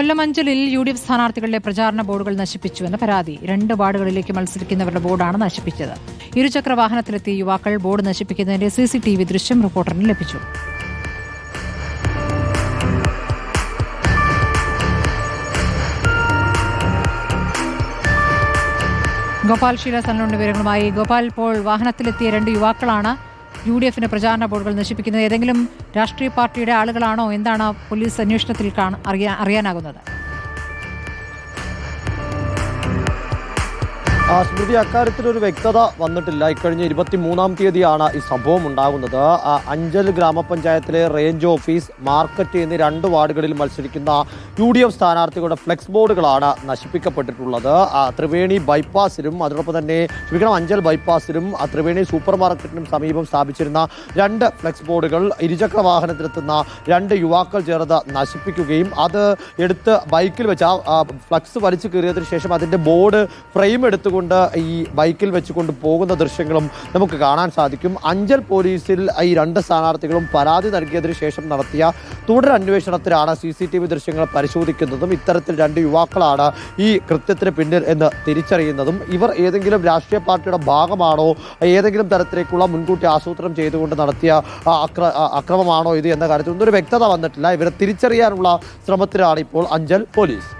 കൊല്ലം അഞ്ചലിൽ U D F സ്ഥാനാർത്ഥികളുടെ പ്രചാരണ ബോർഡുകൾ നശിപ്പിച്ചുവെന്ന പരാതി. രണ്ട് വാർഡുകളിലേക്ക് മത്സരിക്കുന്നവരുടെ ബോർഡാണ് നശിപ്പിച്ചത്. ഇരുചക്ര വാഹനത്തിലെത്തിയ യുവാക്കൾ ബോർഡ് നശിപ്പിക്കുന്നതിന്റെ സി സി ടി വി ദൃശ്യം റിപ്പോർട്ടറിന് ലഭിച്ചു. ഗോപാൽ ശീലസനുണ്ട് വിവരങ്ങളുമായി. ഗോപാൽ ഇപ്പോൾ വാഹനത്തിലെത്തിയ രണ്ട് യുവാക്കളാണ് യു ഡി എഫിന്റെ പ്രചാരണ ബോർഡുകൾ നശിപ്പിക്കുന്നത് ഏതെങ്കിലും രാഷ്ട്രീയ പാർട്ടിയുടെ ആളുകളാണോ? എന്താണ് പോലീസ് അന്വേഷണത്തിൽ അറിയാനാകുന്നത്? സ്മൃതി അക്കാര്യത്തിൽ ഒരു വ്യക്തത വന്നിട്ടില്ല. ഇക്കഴിഞ്ഞ ഇരുപത്തി മൂന്നാം തീയതിയാണ് ഈ സംഭവം ഉണ്ടാകുന്നത്. അഞ്ചൽ ഗ്രാമപഞ്ചായത്തിലെ റേഞ്ച് ഓഫീസ് മാർക്കറ്റ് എന്നീ രണ്ട് വാർഡുകളിൽ മത്സരിക്കുന്ന യു ഡി എഫ് സ്ഥാനാർത്ഥികളുടെ ഫ്ലെക്സ് ബോർഡുകളാണ് നശിപ്പിക്കപ്പെട്ടിട്ടുള്ളത്. ത്രിവേണി ബൈപ്പാസിലും അതോടൊപ്പം തന്നെ ക്ഷമിക്കണം അഞ്ചൽ ബൈപ്പാസിലും ത്രിവേണി സൂപ്പർ മാർക്കറ്റിനും സമീപം സ്ഥാപിച്ചിരുന്ന രണ്ട് ഫ്ലെക്സ് ബോർഡുകൾ ഇരുചക്ര വാഹനത്തിലെത്തുന്ന രണ്ട് യുവാക്കൾ ചേർന്ന് നശിപ്പിക്കുകയും അത് എടുത്ത് ബൈക്കിൽ വെച്ച് ആ ഫ്ലെക്സ് വലിച്ചു കീറിയതിനു ശേഷം അതിന്റെ ബോർഡ് ഫ്രെയിം എടുത്തുകൊണ്ട് ഈ ബൈക്കിൽ വെച്ചുകൊണ്ട് പോകുന്ന ദൃശ്യങ്ങളും നമുക്ക് കാണാൻ സാധിക്കും. അഞ്ചൽ പോലീസിൽ ഈ രണ്ട് സ്ഥാനാർത്ഥികളും പരാതി നൽകിയതിനു ശേഷം നടത്തിയ തുടർ അന്വേഷണത്തിലാണ് സി സി ടി വി ദൃശ്യങ്ങൾ പരിശോധിക്കുന്നതും ഇത്തരത്തിൽ രണ്ട് യുവാക്കളാണ് ഈ കൃത്യത്തിന് പിന്നിൽ എന്ന് തിരിച്ചറിയുന്നതും. ഇവർ ഏതെങ്കിലും രാഷ്ട്രീയ പാർട്ടിയുടെ ഭാഗമാണോ ഏതെങ്കിലും തരത്തിലേക്കുള്ള മുൻകൂട്ടി ആസൂത്രണം ചെയ്തുകൊണ്ട് നടത്തിയ അക്ര അക്രമമാണോ ഇത് എന്ന കാര്യത്തിൽ ഒരു വ്യക്തത വന്നിട്ടില്ല. ഇവരെ തിരിച്ചറിയാനുള്ള ശ്രമത്തിലാണ് ഇപ്പോൾ അഞ്ചൽ പോലീസ്.